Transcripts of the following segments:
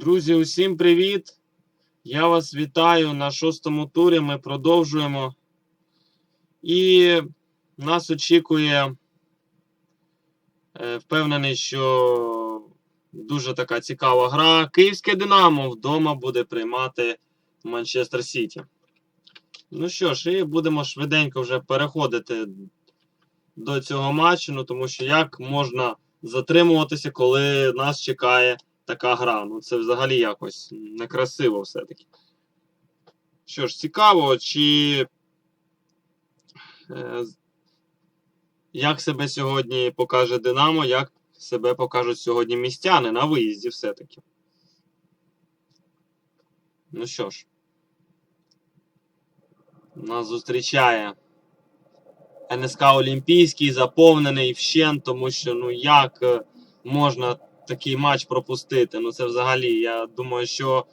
Друзі, усім привіт! Я вас вітаю на шостому турі. Ми продовжуємо. І нас очікує, е, впевнений, що дуже така цікава гра. Київське Динамо вдома буде приймати Манчестер Сіті. Ну що ж, і будемо швиденько вже переходити до цього матчу, ну тому що як можна затримуватися, коли нас чекає така гра. Ну це взагалі якось некрасиво все-таки. Що ж, цікаво, чи е, як себе сьогодні покаже Динамо, як себе покажуть сьогодні містяни на виїзді все-таки. Ну що ж, нас зустрічає НСК Олімпійський, заповнений вщент, тому що ну як е, можна такий матч пропустити. Ну це взагалі. Я думаю, що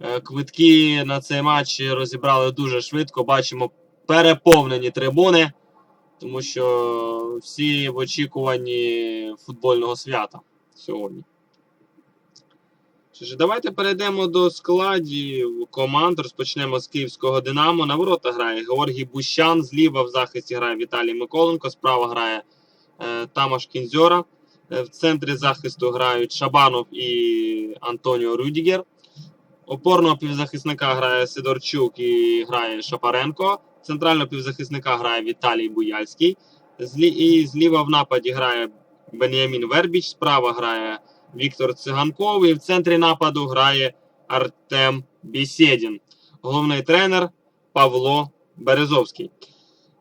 е, квитки на цей матч розібрали дуже швидко. Бачимо переповнені трибуни, тому що всі в очікуванні футбольного свята сьогодні. Що давайте перейдемо до складів команд. Розпочнемо з київського Динамо. На ворота грає Георгій Бущан. Зліва в захисті грає Віталій Миколенко. Справа грає е, Тамаш Кінзьора. Е, В центрі захисту грають Шабанов і Антоніо Рюдігер. Опорного півзахисника грає Сидорчук і грає Шапаренко. Центрального півзахисника грає Віталій Буяльський. І зліва в нападі грає Бенямін Вербіч. Справа грає Віктор Циганков. І в центрі нападу грає Артем Бісєдін. Головний тренер Павло Березовський.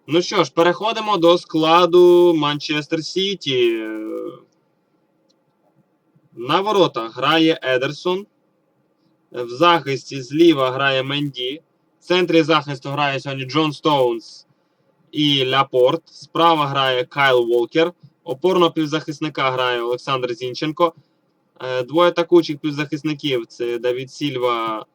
Ну що ж, переходимо до складу Манчестер Сіті. На ворота грає Едерсон. В захисті зліва грає Менді. В центрі захисту грає сьогодні Джон Стоунс і Ляпорт. Справа грає Кайл Волкер. Опорно півзахисника грає Олександр Зінченко. Е, Двоє атакуючих півзахисників це Давід Сільва.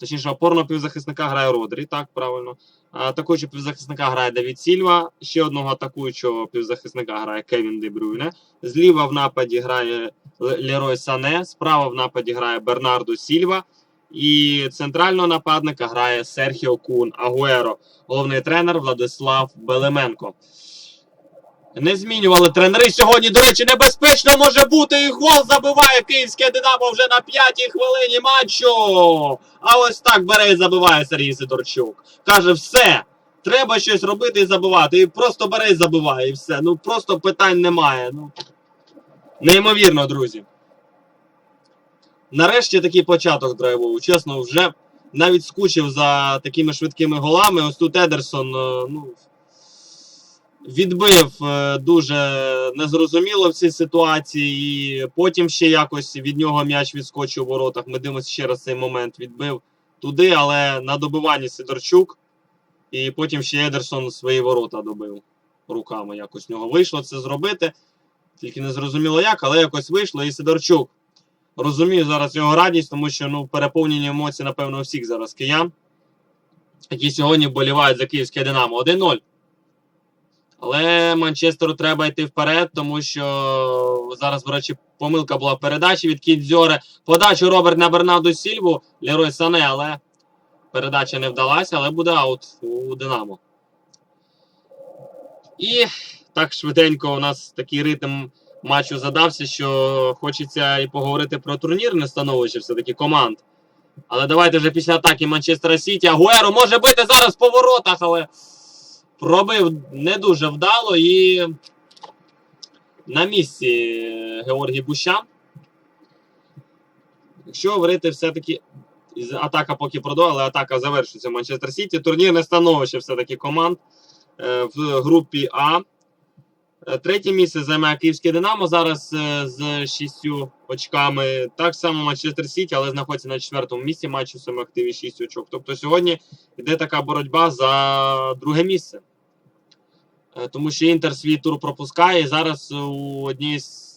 Точніше, опорного півзахисника грає Родрі, так, правильно. Атакуючого півзахисника грає Давід Сільва. Ще одного атакуючого півзахисника грає Кевін Де Брюйне. Зліва в нападі грає Лерой Сане. Справа в нападі грає Бернардо Сільва. І центрального нападника грає Серхіо Кун Агуеро. Головний тренер Владислав Белеменко. Не змінювали тренери сьогодні. До речі, небезпечно може бути. І гол забиває київське Динамо вже на п'ятій хвилині матчу. А ось так бере і забиває Сергій Сидорчук. Каже, все. Треба щось робити і забивати. І просто бере і забиває. І все. Ну просто питань немає. Ну, неймовірно, друзі. Нарешті такий початок драйвовий. Чесно, вже навіть скучив за такими швидкими голами. Ось тут Едерсон, е, ну. Відбив е, дуже незрозуміло в цій ситуації, і потім ще якось від нього м'яч відскочив у воротах. Ми дивимося ще раз цей момент. Відбив туди, але на добиванні Сидорчук, і потім ще Едерсон свої ворота добив руками. Якось в нього вийшло це зробити. Тільки не зрозуміло як, але якось вийшло. І Сидорчук розумію зараз його радість, тому що ну, переповнені емоції, напевно, у всіх зараз киян, які сьогодні вболівають за київське Динамо. 1-0. Але Манчестеру треба йти вперед, тому що зараз, до речі, помилка була передачі від Кідзьоре. Подачу Роберт на Бернарду Сільву, Лерой Сане, але передача не вдалася, але буде аут у Динамо. І так швиденько у нас такий ритм матчу задався, що хочеться і поговорити про турнірне становище все-таки команд. Але давайте вже після атаки Манчестера Сіті. Агуеро може бити зараз по воротах, але пробив не дуже вдало і на місці Георгій Бущан. Якщо говорити все-таки, атака поки продовжує, але атака завершується в Манчестер Сіті. Турнірне становище все-таки команд е, в групі А. Е, Третє місце займає Київське Динамо зараз е, з шістю очками. Так само Манчестер Сіті, але знаходиться на четвертому місці матчу своєму активі 6 очок. Тобто сьогодні йде така боротьба за друге місце. Е, Тому що Інтер свій тур пропускає, і зараз у одній з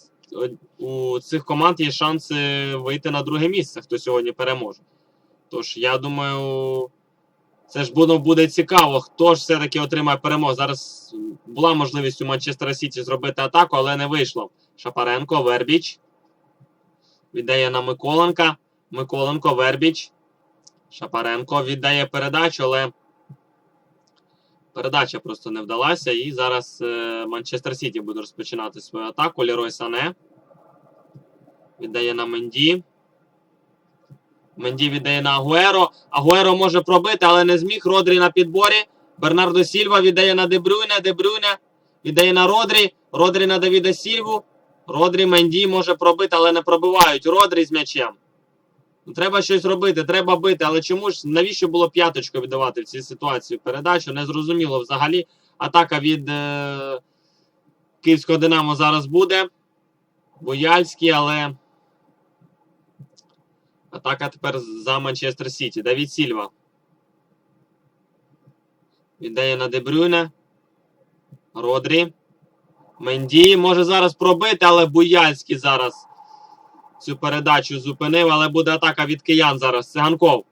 у цих команд є шанси вийти на друге місце, хто сьогодні переможе. Тож, я думаю, це ж буде, цікаво, хто ж все-таки отримає перемогу. Зараз була можливість у Манчестера Сіті зробити атаку, але не вийшло. Шапаренко, Вербіч. Віддає на Миколенка. Миколенко, Вербіч. Шапаренко віддає передачу, але передача просто не вдалася. І зараз е, Манчестер Сіті буде розпочинати свою атаку. Лерой Сане. Віддає на Менді. Менді віддає на Агуеро. Агуеро може пробити, але не зміг. Родрі на підборі. Бернардо Сільва віддає на Дебрюйне. Дебрюйне віддає на Родрі. Родрі на Давіда Сільву. Родрі Менді може пробити, але не пробивають. Родрі з м'ячем. Треба щось робити, треба бити. Але чому ж навіщо було п'яточку віддавати в цій ситуації передачу? Не зрозуміло взагалі. Атака від е- Київського Динамо зараз буде. Бояльський, але. Атака тепер за Манчестер Сіті. Давід Сільва. Віддає на Дебрюйне. Родрі. Менді може зараз пробити, але Буяльський зараз цю передачу зупинив, але буде атака від киян зараз. Циганков.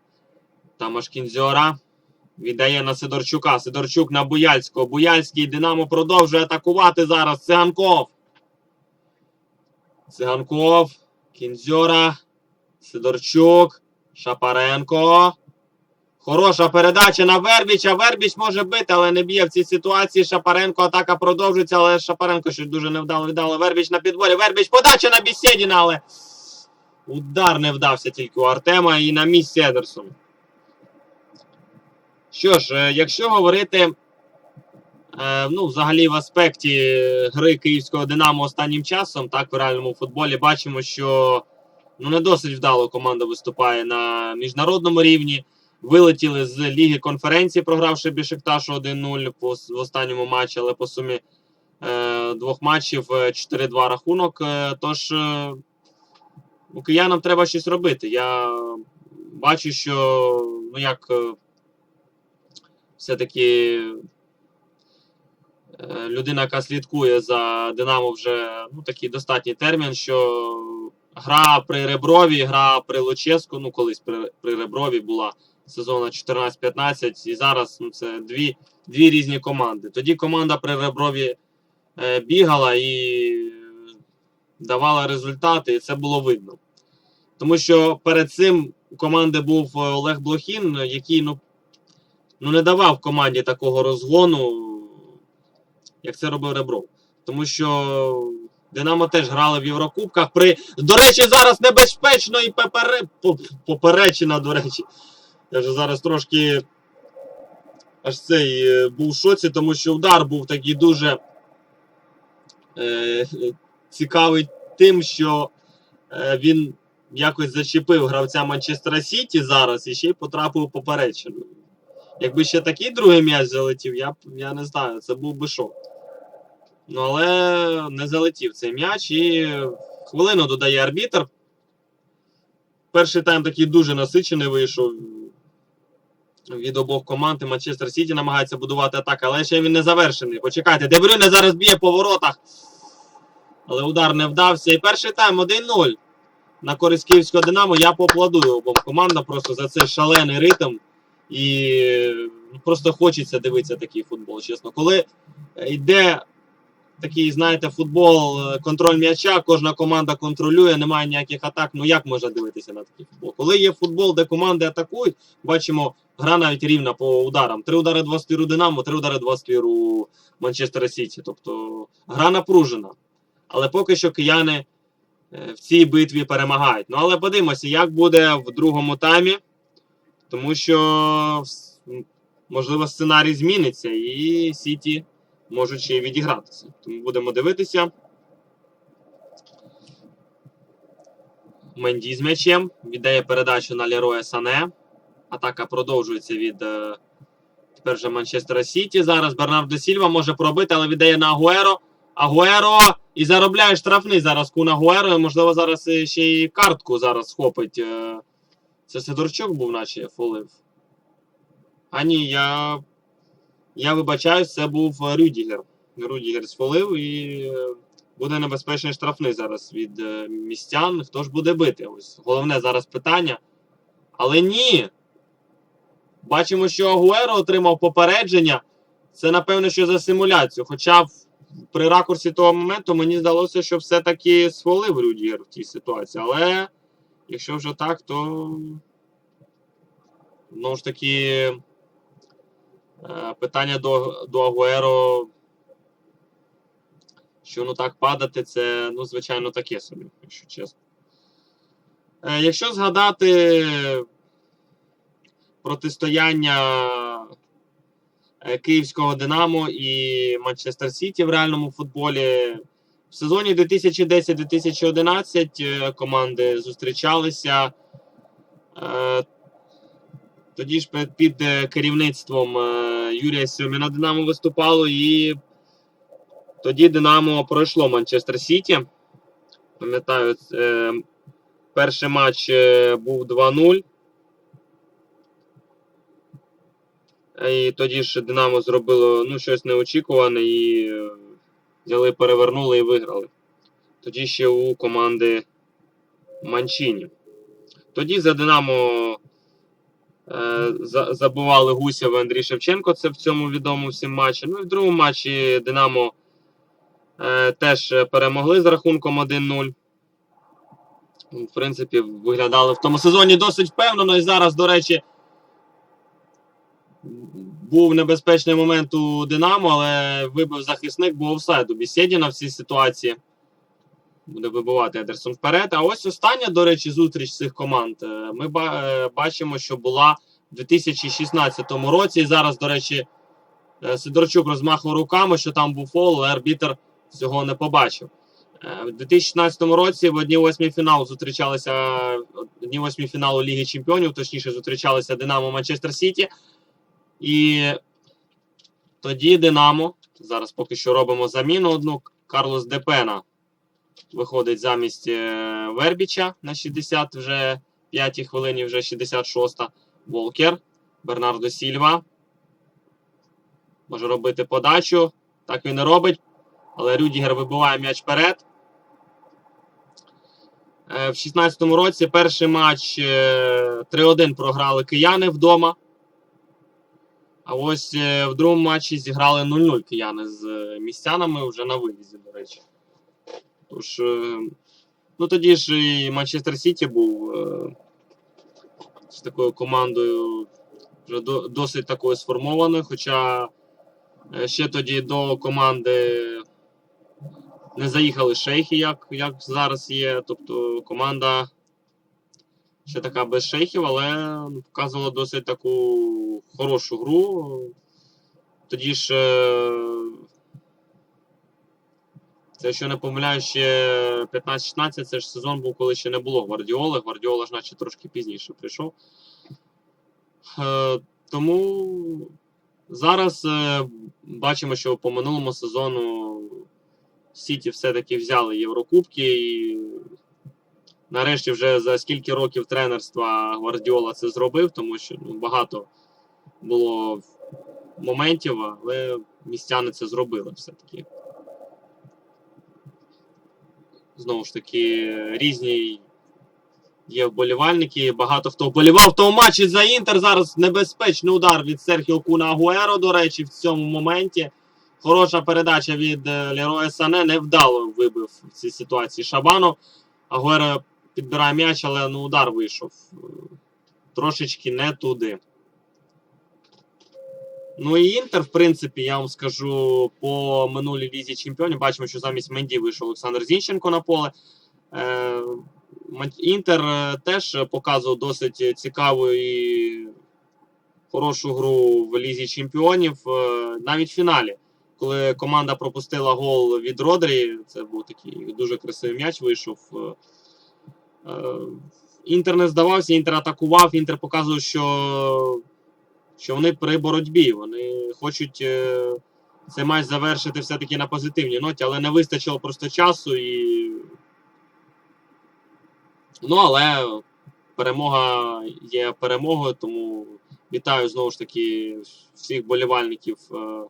Тамаш Кінзьора. Віддає на Сидорчука. Сидорчук на Буяльського. Буяльський Динамо продовжує атакувати зараз. Циганков. Циганков. Кінзьора. Сидорчук. Шапаренко. Хороша передача на Вербіча. Вербіч може бити, але не б'є в цій ситуації. Шапаренко атака продовжується, але Шапаренко щось дуже невдало віддали. Вербіч на підборі. Вербіч подача на Бісєдіна, але удар не вдався тільки у Артема і на місці Едерсон. Що ж, е, якщо говорити е, ну, взагалі в аспекті гри київського Динамо останнім часом, так в реальному футболі бачимо, що ну, не досить вдало команда виступає на міжнародному рівні. Вилетіли з Ліги конференції, програвши Бішекташу 1-0 в останньому матчі, але по сумі е, двох матчів е, 4-2 рахунок. Е, тож е, у киянам треба щось робити. Я бачу, що ну як е, все-таки е, людина, яка слідкує за Динамо, вже ну, такий достатній термін, що гра при Реброві, гра при Луческу, ну колись при, при Реброві була сезону 14-15, і зараз ну, це дві, дві різні команди. Тоді команда при Реброві е, бігала і давала результати, і це було видно. Тому що перед цим у команди був е, Олег Блохін, який ну, ну, не давав команді такого розгону, як це робив Ребров. Тому що Динамо теж грали в Єврокубках. При... До речі, зараз небезпечно і попере... поперечина, до речі. Я вже зараз трошки аж цей е, був в шоці, тому що удар був такий дуже е, цікавий тим, що е, він якось зачепив гравця Манчестера Сіті зараз і ще й потрапив поперечину. Якби ще такий другий м'яч залетів, я я не знаю, це був би шок. Ну, але не залетів цей м'яч і хвилину додає арбітр. Перший тайм такий дуже насичений вийшов від обох команд. Манчестер Сіті намагається будувати атаку, але ще він не завершений. Почекайте, Дебрюне зараз б'є по воротах. Але удар не вдався. І перший тайм 1-0 на користь Київського Динамо. Я поаплодую обом командам просто за цей шалений ритм. І ну, просто хочеться дивитися такий футбол, чесно. Коли йде такий, знаєте, футбол, е, контроль м'яча, кожна команда контролює, немає ніяких атак. Ну як можна дивитися на такий футбол? Коли є футбол, де команди атакують, бачимо, гра навіть рівна по ударам. Три удари два ствіру Динамо, три удари два ствіру Манчестера Сіті. Тобто гра напружена. Але поки що кияни е, в цій битві перемагають. Ну але подивимося, як буде в другому таймі, тому що можливо сценарій зміниться, і Сіті можуть ще й відігратися. Тому будемо дивитися. Менді з м'ячем. Віддає передачу на Лероя Сане. Атака продовжується від е, тепер вже Манчестера Сіті. Зараз Бернардо Сільва може пробити, але віддає на Агуеро. Агуеро і заробляє штрафний зараз Кун Агуеро. Можливо, зараз ще й картку зараз схопить. Е, це Сидорчук був, наче фолив. А ні, я я вибачаюсь, це був Рюдігер. Рюдігер сфолив і буде небезпечний штрафний зараз від містян. Хто ж буде бити? Ось Головне зараз питання. Але ні. Бачимо, що Агуеро отримав попередження. Це, напевно, що за симуляцію. Хоча при ракурсі того моменту мені здалося, що все-таки схвалив Рюдігер в тій ситуації. Але якщо вже так, то знову ж таки е, питання до, до Агуеро, що ну так падати, це, ну, звичайно, таке собі, якщо чесно. Е, Якщо згадати протистояння Київського Динамо і Манчестер Сіті в реальному футболі. В сезоні 2010-2011 е, команди зустрічалися. Е, Тоді ж під- е, керівництвом е, Юрія Сьоміна Динамо виступало, і тоді Динамо пройшло Манчестер Сіті. Пам'ятаю, е, перший матч е, був 2-0. І тоді ж Динамо зробило ну, щось неочікуване і е, взяли, перевернули і виграли. Тоді ще у команди Манчині. Тоді за Динамо е, за, забували Гусєв і Андрій Шевченко. Це в цьому відомому всім матчі. Ну і в другому матчі Динамо е, теж перемогли з рахунком 1-0. В принципі, виглядали в тому сезоні досить впевнено. І зараз, до речі, був небезпечний момент у Динамо, але вибив захисник, був офсайд у Бісєдіна в цій ситуації. Буде вибивати Едерсон вперед. А ось остання, до речі, зустріч цих команд. Е, Ми е, бачимо, що була в 2016 році. І зараз, до речі, е, Сидорчук розмахував руками, що там був фол, але арбітр цього не побачив. В 2016 році в одній восьмій фіналу зустрічалися в одній восьмій фіналу Ліги Чемпіонів, точніше, зустрічалися Динамо Манчестер Сіті. І тоді Динамо. Зараз поки що робимо заміну одну. Карлос Депена виходить замість е, Вербіча на 60 вже 5 хвилині, вже 66-та. Волкер. Бернардо Сільва. Може робити подачу. Так він і робить. Але Рюдігер вибиває м'яч вперед. Е, В 16-му році перший матч е, 3-1 програли кияни вдома. А ось е, в другому матчі зіграли 0-0 кияни з е, містянами вже на виїзді, до речі. Тож, е, ну тоді ж і Манчестер Сіті був з такою командою вже досить такою сформованою. Хоча ще тоді до команди не заїхали шейхи, як, як зараз є. Тобто команда ще така без шейхів, але показувала досить таку хорошу гру. Тоді ж, е, це якщо не помиляю, ще 15-16 це ж сезон був, коли ще не було Гвардіоли. Гвардіола ж наче трошки пізніше прийшов. Е, Тому зараз е, бачимо, що по минулому сезону Сіті все-таки взяли Єврокубки і нарешті вже за скільки років тренерства Гвардіола це зробив, тому що ну, багато було моментів, але містяни це зробили все-таки. Знову ж таки, різні є вболівальники. Багато хто вболівав в тому матчі за Інтер. Зараз небезпечний удар від Серхіо Куна Агуеро, до речі, в цьому моменті. Хороша передача від е, Лероя Сане невдало вибив в цій ситуації Шабанов. Агуеро підбирає м'яч, але ну, удар вийшов. е, Трошечки не туди. Ну і Інтер, в принципі, я вам скажу, по минулій лізі чемпіонів бачимо, що замість Менді вийшов Олександр Зінченко на поле. Е, Інтер е, теж показував досить цікаву і хорошу гру в лізі чемпіонів, е, навіть в фіналі. Коли команда пропустила гол від Родрі, це був такий дуже красивий м'яч вийшов. Інтер не здавався, Інтер атакував, Інтер показував, що, що вони при боротьбі. Вони хочуть е, цей матч завершити все-таки на позитивній ноті, але не вистачило просто часу і. Ну, але перемога є перемогою, тому вітаю знову ж таки всіх болівальників е,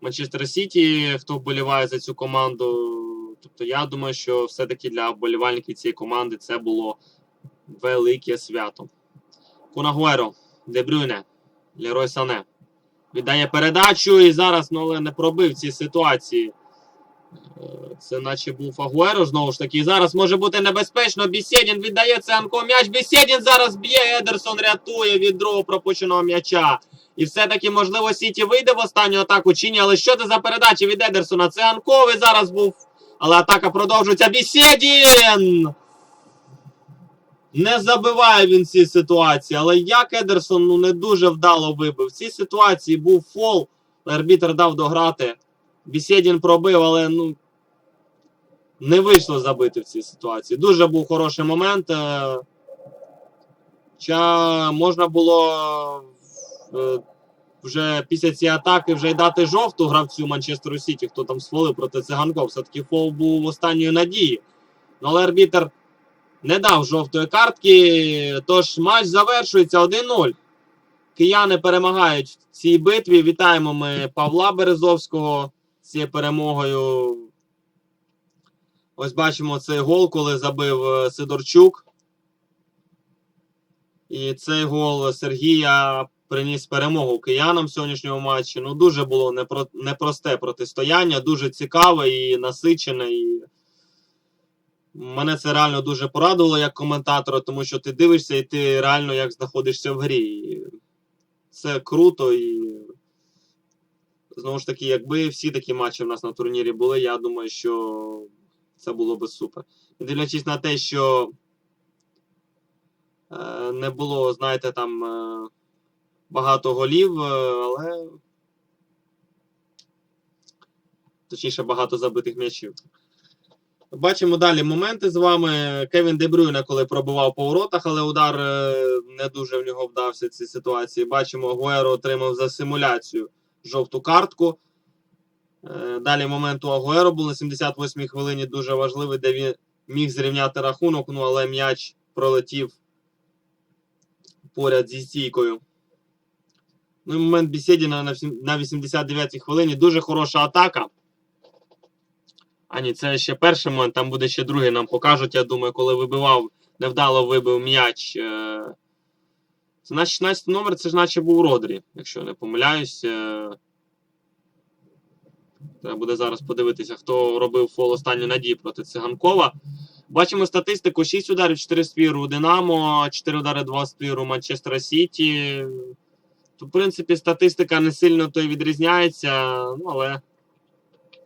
Манчестер Сіті, хто вболіває за цю команду. Тобто, я думаю, що все-таки для вболівальників цієї команди це було велике свято. Кунагуеро, Дебрюне, Лерой Сане. Віддає передачу і зараз ну, але не пробив ці ситуації. Е, Це наче був Агуеро знову ж таки. І зараз може бути небезпечно. Бісєдін віддає Ценко м'яч. Бісєдін зараз б'є. Едерсон рятує від другого пропущеного м'яча. І все-таки, можливо, Сіті вийде в останню атаку чи ні. Але що це за передача від Едерсона? Це Анковий зараз був. Але атака продовжується. Бісєдін! Не забиває він ці ситуації. Але як Едерсон ну, не дуже вдало вибив. В цій ситуації був фол. Арбітр дав дограти. Бісєдін пробив, але ну, не вийшло забити в цій ситуації. Дуже був хороший момент. е, Ча можна було е, вже після цієї атаки вже й дати жовту гравцю Манчестеру Сіті, хто там сфолив проти циганков. Все-таки фол був останньою надії. Ну, але арбітер не дав жовтої картки. Тож матч завершується 1-0. Кияни перемагають в цій битві. Вітаємо ми Павла Березовського з цією перемогою. Ось бачимо цей гол, коли забив е, Сидорчук. І цей гол Сергія приніс перемогу киянам в сьогоднішньому матчі. Ну, дуже було непро- непросте протистояння, дуже цікаве і насичене. І мене це реально дуже порадувало як коментатора, тому що ти дивишся і ти реально як знаходишся в грі. І це круто і. Знову ж таки, якби всі такі матчі в нас на турнірі були, я думаю, що це було би супер. Дивлячись на те, що е, не було, знаєте, там е, багато голів, е, але точніше багато забитих м'ячів. Бачимо далі моменти з вами. Кевін Дебрюйне, коли пробував по воротах, але удар е, не дуже в нього вдався в цій ситуації. Бачимо, Агуеро отримав за симуляцію жовту картку. Е, Далі момент у Агуеро був на 78-й хвилині дуже важливий, де він міг зрівняти рахунок, ну але м'яч пролетів поряд зі стійкою. Ну і момент всім- на 89-й хвилині. Дуже хороша атака. А ні, це ще перший момент, там буде ще другий, нам покажуть, я думаю, коли вибивав, невдало вибив м'яч. е, Це наш 16 номер, це ж наче був Родрі, якщо не помиляюсь. е. Треба буде зараз подивитися, хто робив фол останню надію проти Циганкова. Бачимо статистику: 6 ударів, 4 спіру у Динамо, 4 удари, 2 спіру у Манчестера Сіті. То, в принципі, статистика не сильно то й відрізняється, ну, але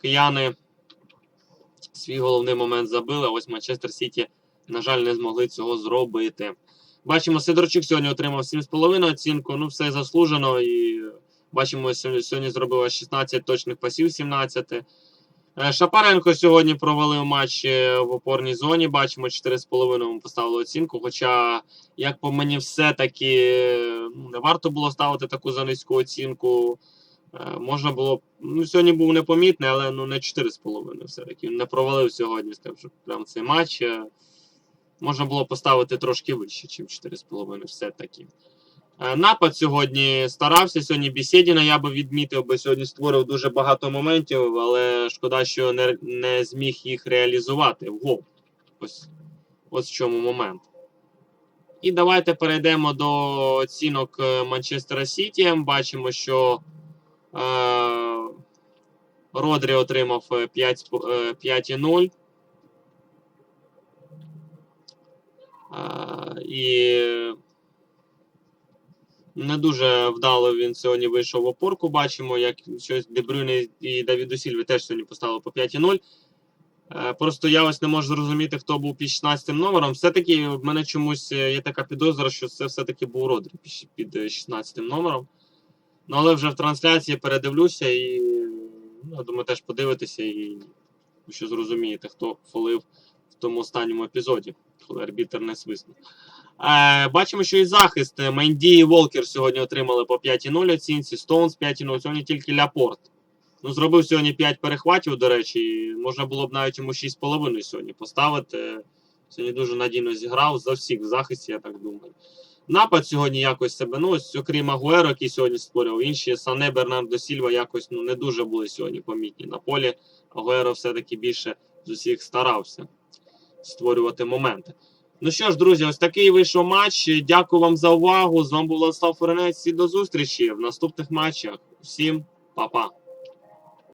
кияни свій головний момент забили. Ось Манчестер Сіті, на жаль, не змогли цього зробити. Бачимо, Сидорчук сьогодні отримав 7,5 оцінку. Ну, все заслужено. І бачимо, сьогодні, зробила 16 точних пасів, 17. Е, Шапаренко сьогодні провалив матч е, в опорній зоні. Бачимо, 4,5 йому поставили оцінку. Хоча, як по мені, все-таки е, ну, не варто було ставити таку за низьку оцінку. Е, Можна було. Ну, сьогодні був непомітний, але ну не 4,5 все-таки. Не провалив сьогодні, скажімо, що прям цей матч. Е, Можна було поставити трошки вище, ніж 4,5 все-таки. Е, Напад сьогодні старався. Сьогодні Бісєдіна я би відмітив, бо сьогодні створив дуже багато моментів, але шкода, що не, не зміг їх реалізувати в гол. Ось, ось в чому момент. І давайте перейдемо до оцінок Манчестера Сіті. Бачимо, що Родрі отримав е, 5, сп- е, 5,0. Е, І не дуже вдало він сьогодні вийшов в опорку. Бачимо, як щось Дебрюне і Давіду Сільві теж сьогодні поставили по 5,0. Е, Просто я ось не можу зрозуміти, хто був під 16 номером. Все-таки в мене чомусь е, є така підозра, що це все-таки був Родрі під- під е, 16 номером. Ну, але вже в трансляції передивлюся і ну, я думаю, теж подивитися і що зрозумієте, хто фолив в тому останньому епізоді, коли арбітер не свиснув. Е, бачимо, що і захист Менді і Волкер сьогодні отримали по 5,0 оцінці, Стоунс 5,0, сьогодні тільки Ляпорт. Ну, зробив сьогодні 5 перехватів, до речі, можна було б навіть йому 6,5 сьогодні поставити. Сьогодні дуже надійно зіграв за всіх в захисті, я так думаю. Напад сьогодні якось себе, ну, ось, окрім Агуеро, який сьогодні створював, інші Сане, Бернардо Сільва якось ну, не дуже були сьогодні помітні на полі. Агуеро все-таки більше з усіх старався створювати моменти. Ну що ж, друзі, ось такий вийшов матч. Дякую вам за увагу. З вами був Владислав Форенець. І до зустрічі в наступних матчах. Всім па-па.